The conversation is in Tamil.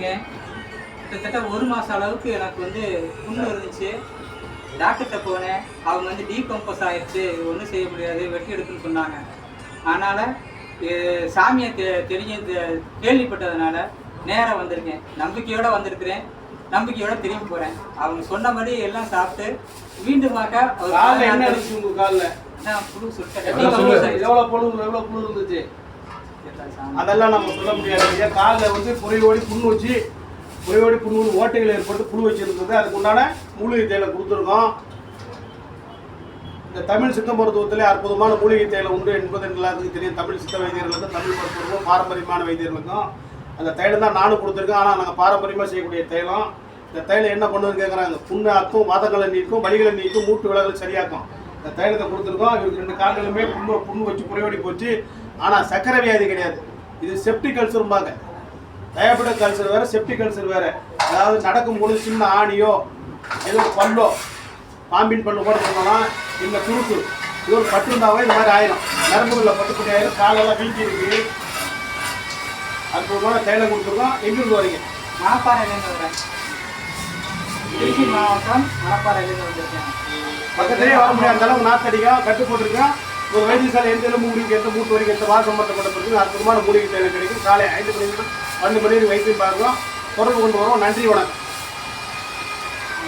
இருக்கேன். கிட்டத்தட்ட ஒரு மாதம் அளவுக்கு எனக்கு வந்து புண்ணு இருந்துச்சு. டாக்டர்கிட்ட போனேன். அவங்க வந்து டீகம்போஸ் ஆயிடுச்சு ஒன்றும் செய்ய முடியாது. வெட்டி எடுக்குன்னு சொன்னாங்க. அதனால் சாமியை தெ தெரிஞ்ச கேள்விப்பட்டதுனால நேராக வந்திருக்கேன். நம்பிக்கையோடு வந்திருக்கிறேன். நம்பிக்கையோட திரும்பி போகிறேன் அவங்க சொன்னபடி எல்லாம் சாப்பிட்டு மீண்டுமாக்க காலில் என்ன இருந்துச்சு உங்க காலில்? நான் புழு சுட்டேன். எவ்வளோ புழு எவ்வளோ புழு இருந்துச்சு? அதெல்லாம் நம்ம சொல்ல முடியாது ஐயா. காலில் வந்து புறையோடி புண்ணு வச்சு புறையோடி புண்ணு ஓட்டைகள் ஏற்பட்டு புழு வச்சுருந்தது. அதுக்கு உண்டான மூலிகை தேயிலை கொடுத்துருக்கோம். இந்த தமிழ் சித்த மருத்துவத்திலே அற்புதமான மூலிகை தேயிலை உண்டு என்பது எல்லாத்துக்கும் தெரியும். தமிழ் சித்த வைத்தியர்களுக்கும் தமிழ் மருத்துவருக்கும் பாரம்பரியமான வைத்தியர்களுக்கும் அந்த தைலம் தான் நானும் கொடுத்துருக்கேன். ஆனால் நாங்கள் பாரம்பரியமாக செய்யக்கூடிய தைலம் இந்த தைலம் என்ன பண்ணுன்னு கேட்குறாங்க புண்ணு ஆக்கும் வாதங்களை நீக்கும் வலிகளை நீக்கும் மூட்டு விலகல் சரியாக்கும். இந்த தைலத்தை கொடுத்துருக்கோம். இவருக்கு ரெண்டு கால்களுமே புண்ணு புண்ணு வச்சு புறையோடி போச்சு. ஆனால் சக்கரை வியாதி கிடையாது. இது செப்டிக் கல்சரும்பாங்க டயபெட்டிக் கல்சர் வேற செப்டிக் கல்சர் வேற. அதாவது நடக்கும் பொழுது சின்ன ஆணியோ ஏதோ பல்லோ பாம்பின் பல்லு கூட சொன்னோம்னா இந்த குறுக்கு இது ஒரு பட்டு இருந்தாவே இந்த மாதிரி ஆயிரும். நரம்புகளில் பட்டுப்படி ஆயிரும் காலெல்லாம் வீங்கி இருக்கு அற்புதமான தைலம் கொடுத்துருக்கோம். எங்கிருந்து வரீங்க? மணப்பாறையிலேருந்து வரேன் திருச்சி மாவட்டம் மணப்பாறையிலேருந்து வந்திருக்கேன். பக்கத்துலேயே வர முடியாத அளவுக்கு நாத்தடிக்கும் கட்டு போட்டிருக்கோம் ஒரு வைத்தியசாலை எந்த எலும்பு முடிக்கு எந்த மூட்டு வரைக்கும் எந்த வாசம் சம்பந்தப்பட்ட பிரச்சனை அற்புதமான மூலிகை தேவை கிடைக்கும். காலை ஐந்து மணி பன்னெண்டு மணி வரைக்கும் வைத்தியம் பார்க்கிறோம். தொடர்பு கொண்டு வரோம் நன்றி வணக்கம்.